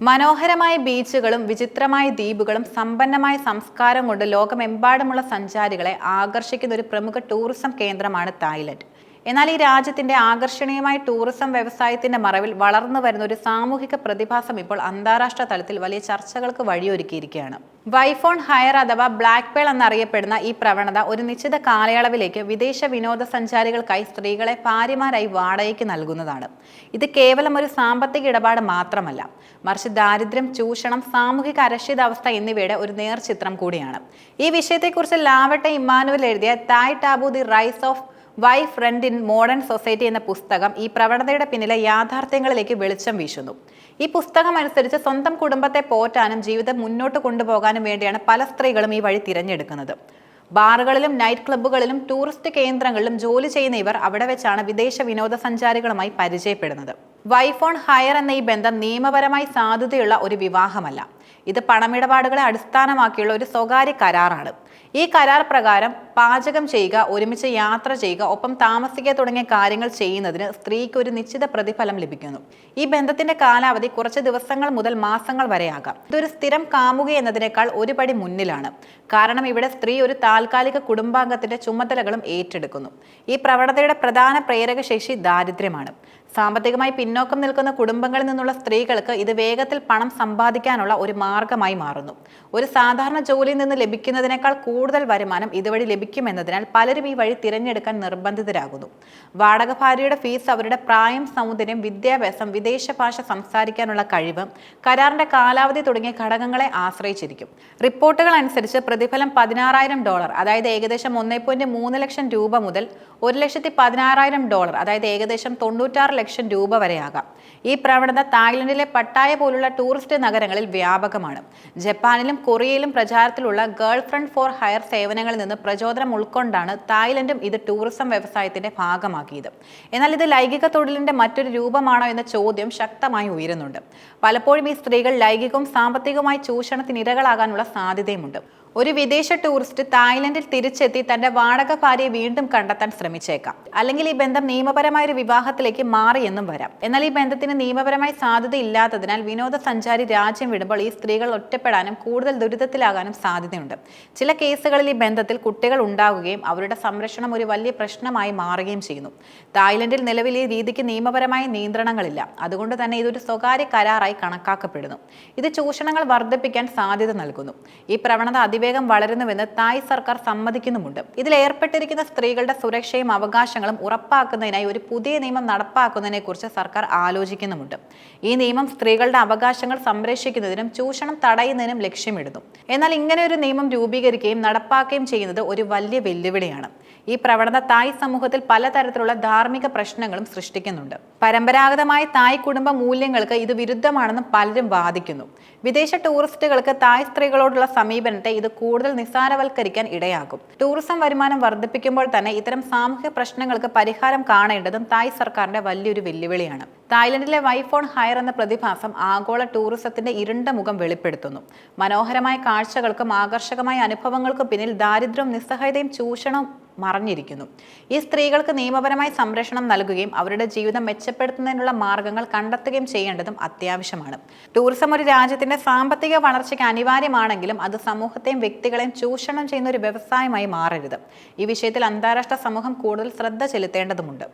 മനോഹരമായ ബീച്ചുകളും വിചിത്രമായ ദ്വീപുകളും സമ്പന്നമായ സംസ്കാരം കൊണ്ട് ലോകമെമ്പാടുമുള്ള സഞ്ചാരികളെ ആകർഷിക്കുന്ന ഒരു പ്രമുഖ ടൂറിസം കേന്ദ്രമാണ് തായ്ലൻഡ്. എന്നാൽ ഈ രാജ്യത്തിന്റെ ആകർഷണീയമായ ടൂറിസം വ്യവസായത്തിന്റെ മറവിൽ വളർന്നു വരുന്ന ഒരു സാമൂഹിക പ്രതിഭാസം ഇപ്പോൾ അന്താരാഷ്ട്ര തലത്തിൽ വലിയ ചർച്ചകൾക്ക് വഴിയൊരുക്കിയിരിക്കുകയാണ്. വൈഫോൺ ഹയർ അഥവാ ബ്ലാക്ക് പേൾ എന്നറിയപ്പെടുന്ന ഈ പ്രവണത ഒരു നിശ്ചിത കാലയളവിലേക്ക് വിദേശ വിനോദസഞ്ചാരികൾക്കായി സ്ത്രീകളെ ഭാര്യമാരായി വാടകയ്ക്ക് നൽകുന്നതാണ്. ഇത് കേവലം ഒരു സാമ്പത്തിക ഇടപാട് മാത്രമല്ല മറിച്ച് ദാരിദ്ര്യം ചൂഷണം സാമൂഹിക അരക്ഷിതാവസ്ഥ എന്നിവയുടെ ഒരു നേർചിത്രം കൂടിയാണ്. ഈ വിഷയത്തെക്കുറിച്ച് ലാവട്ടെ ഇമ്മാനുവൽ എഴുതിയ Thai taboo the rise of wife rent in modern society എന്ന പുസ്തകം ഈ പ്രവണതയുടെ പിന്നിലെ യാഥാർത്ഥ്യങ്ങളിലേക്ക് വെളിച്ചം വീശുന്നു. ഈ പുസ്തകം അനുസരിച്ച് സ്വന്തം കുടുംബത്തെ പോറ്റാനും ജീവിതം മുന്നോട്ട് കൊണ്ടുപോകാനും വേണ്ടിയാണ് പല സ്ത്രീകളും ഈ വഴി തിരഞ്ഞെടുക്കുന്നത്. ബാറുകളിലും നൈറ്റ് ക്ലബ്ബുകളിലും ടൂറിസ്റ്റ് കേന്ദ്രങ്ങളിലും ജോലി ചെയ്യുന്ന ഇവർ അവിടെ വെച്ചാണ് വിദേശ വിനോദസഞ്ചാരികളുമായി പരിചയപ്പെടുന്നത്. വൈഫോൺ ഹയർ എന്ന ഈ ബന്ധം നിയമപരമായി സാധ്യതയുള്ള ഒരു വിവാഹമല്ല. ഇത് പണമിടപാടുകളെ അടിസ്ഥാനമാക്കിയുള്ള ഒരു സ്വകാര്യ കരാറാണ്. ഈ കരാർ പ്രകാരം പാചകം ചെയ്യുക ഒരുമിച്ച് യാത്ര ചെയ്യുക ഒപ്പം താമസിക്കുക തുടങ്ങിയ കാര്യങ്ങൾ ചെയ്യുന്നതിന് സ്ത്രീക്ക് ഒരു നിശ്ചിത പ്രതിഫലം ലഭിക്കുന്നു. ഈ ബന്ധത്തിന്റെ കാലാവധി കുറച്ച് ദിവസങ്ങൾ മുതൽ മാസങ്ങൾ വരെയാകാം. ഇതൊരു സ്ഥിരം കാമുക എന്നതിനേക്കാൾ ഒരു പടി മുന്നിലാണ്. കാരണം ഇവിടെ സ്ത്രീ ഒരു താൽക്കാലിക കുടുംബാംഗത്തിന്റെ ചുമതലകളും ഏറ്റെടുക്കുന്നു. ഈ പ്രവണതയുടെ പ്രധാന പ്രേരക ശേഷി ദാരിദ്ര്യമാണ്. സാമ്പത്തികമായി പിന്നോക്കം നിൽക്കുന്ന കുടുംബങ്ങളിൽ നിന്നുള്ള സ്ത്രീകൾക്ക് ഇത് വേഗത്തിൽ പണം സമ്പാദിക്കാനുള്ള ഒരു മാർഗമായി മാറുന്നു. ഒരു സാധാരണ ജോലിയിൽ നിന്ന് ലഭിക്കുന്നതിനേക്കാൾ കൂടുതൽ വരുമാനം ഇതുവഴി ലഭിക്കുമെന്നതിനാൽ പലരും ഈ വഴി തിരഞ്ഞെടുക്കാൻ നിർബന്ധിതരാകുന്നു. വാടക ഭാര്യയുടെ ഫീസ് അവരുടെ പ്രായം സൗന്ദര്യം വിദ്യാഭ്യാസം വിദേശ ഭാഷ സംസാരിക്കാനുള്ള കഴിവ് കരാറിന്റെ കാലാവധി തുടങ്ങിയ ഘടകങ്ങളെ ആശ്രയിച്ചിരിക്കും. റിപ്പോർട്ടുകൾ അനുസരിച്ച് പ്രതിഫലം പതിനാറായിരം ഡോളർ അതായത് ഏകദേശം ഒന്നേ ലക്ഷം രൂപ മുതൽ ഒരു ഡോളർ അതായത് ഏകദേശം തൊണ്ണൂറ്റാറ് ലക്ഷം രൂപ വരെയാകാം. ഈ പ്രവണത തായ്ലൻഡിലെ പട്ടായ പോലുള്ള ടൂറിസ്റ്റ് നഗരങ്ങളിൽ വ്യാപകമാണ്. ജപ്പാനിലും കൊറിയയിലും പ്രചാരത്തിലുള്ള ഗേൾ ഫ്രണ്ട് ഫോർ ഹയർ സേവനങ്ങളിൽ നിന്ന് പ്രചോദനം ഉൾക്കൊണ്ടാണ് തായ്ലൻഡും ഇത് ടൂറിസം വ്യവസായത്തിന്റെ ഭാഗമാക്കിയത്. എന്നാൽ ഇത് ലൈംഗിക തൊഴിലിന്റെ മറ്റൊരു രൂപമാണോ എന്ന ചോദ്യം ശക്തമായി ഉയരുന്നുണ്ട്. പലപ്പോഴും ഈ സ്ത്രീകൾ ലൈംഗികവും സാമ്പത്തികവുമായി ചൂഷണത്തിന് ഇരകളാകാനുള്ള സാധ്യതയുമുണ്ട്. ഒരു വിദേശ ടൂറിസ്റ്റ് തായ്ലൻഡിൽ തിരിച്ചെത്തി തന്റെ വാടക ഭാര്യയെ വീണ്ടും കണ്ടെത്താൻ ശ്രമിച്ചേക്കാം. അല്ലെങ്കിൽ ഈ ബന്ധം നിയമപരമായ ഒരു വിവാഹത്തിലേക്ക് മാറിയെന്നും വരാം. എന്നാൽ ഈ ബന്ധത്തിന് നിയമപരമായ സാധ്യത ഇല്ലാത്തതിനാൽ വിനോദസഞ്ചാരി രാജ്യം വിടുമ്പോൾ ഈ സ്ത്രീകൾ ഒറ്റപ്പെടാനും കൂടുതൽ ദുരിതത്തിലാകാനും സാധ്യതയുണ്ട്. ചില കേസുകളിൽ ഈ ബന്ധത്തിൽ കുട്ടികൾ ഉണ്ടാകുകയും അവരുടെ സംരക്ഷണം ഒരു വലിയ പ്രശ്നമായി മാറുകയും ചെയ്യുന്നു. തായ്ലൻഡിൽ നിലവിൽ ഈ രീതിക്ക് നിയമപരമായ നിയന്ത്രണങ്ങളില്ല. അതുകൊണ്ട് തന്നെ ഇതൊരു സ്വകാര്യ കരാറായി കണക്കാക്കപ്പെടുന്നു. ഇത് ചൂഷണങ്ങൾ വർദ്ധിപ്പിക്കാൻ സാധ്യത നൽകുന്നു. ഈ പ്രവണത അതിവേഗം വളരുന്നുവെന്ന് തായ് സർക്കാർ സമ്മതിക്കുന്നുമുണ്ട്. ഇതിൽ ഏർപ്പെട്ടിരിക്കുന്ന സ്ത്രീകളുടെ സുരക്ഷയും അവകാശങ്ങളും ഉറപ്പാക്കുന്നതിനായി ഒരു പുതിയ നിയമം നടപ്പാക്കുന്നതിനെ കുറിച്ച് സർക്കാർ ആലോചിക്കുന്നുമുണ്ട്. ഈ നിയമം സ്ത്രീകളുടെ അവകാശങ്ങൾ സംരക്ഷിക്കുന്നതിനും ചൂഷണം തടയുന്നതിനും ലക്ഷ്യമിടുന്നു. എന്നാൽ ഇങ്ങനെ ഒരു നിയമം രൂപീകരിക്കുകയും നടപ്പാക്കുകയും ചെയ്യുന്നത് ഒരു വലിയ വെല്ലുവിളിയാണ്. ഈ പ്രവണത തായ് സമൂഹത്തിൽ പലതരത്തിലുള്ള ധാർമ്മിക പ്രശ്നങ്ങളും സൃഷ്ടിക്കുന്നുണ്ട്. പരമ്പരാഗതമായ തായ് കുടുംബ മൂല്യങ്ങൾക്ക് ഇത് വിരുദ്ധമാണെന്നും പലരും വാദിക്കുന്നു. വിദേശ ടൂറിസ്റ്റുകൾക്ക് തായ് സ്ത്രീകളോടുള്ള സമീപനത്തെ ഇത് കൂടുതൽ നിസ്സാരവൽക്കരിക്കാൻ ഇടയാകും ടൂറിസം വരുമാനം വർദ്ധിപ്പിക്കുമ്പോൾ തന്നെ ഇത്തരം സാമൂഹ്യ പ്രശ്നങ്ങൾക്ക് പരിഹാരം കാണേണ്ടതും തായ് സർക്കാരിന്റെ വലിയൊരു വെല്ലുവിളിയാണ്. തായ്ലൻഡിലെ വൈഫോൺ ഹയർ എന്ന പ്രതിഭാസം ആഗോള ടൂറിസത്തിന്റെ ഇരുണ്ട മുഖം വെളിപ്പെടുത്തുന്നു. മനോഹരമായ കാഴ്ചകൾക്കും ആകർഷകമായ അനുഭവങ്ങൾക്കും പിന്നിൽ ദാരിദ്ര്യവും നിസ്സഹായതയും ചൂഷണവും മറഞ്ഞിരിക്കുന്നു. ഈ സ്ത്രീകൾക്ക് നിയമപരമായി സംരക്ഷണം നൽകുകയും അവരുടെ ജീവിതം മെച്ചപ്പെടുത്തുന്നതിനുള്ള മാർഗങ്ങൾ കണ്ടെത്തുകയും ചെയ്യേണ്ടതും അത്യാവശ്യമാണ്. ടൂറിസം ഒരു രാജ്യത്തിന്റെ സാമ്പത്തിക വളർച്ചയ്ക്ക് അനിവാര്യമാണെങ്കിലും അത് സമൂഹത്തെയും വ്യക്തികളെയും ചൂഷണം ചെയ്യുന്ന ഒരു വ്യവസായമായി മാറരുത്. ഈ വിഷയത്തിൽ അന്താരാഷ്ട്ര സമൂഹം കൂടുതൽ ശ്രദ്ധ ചെലുത്തേണ്ടതുണ്ട്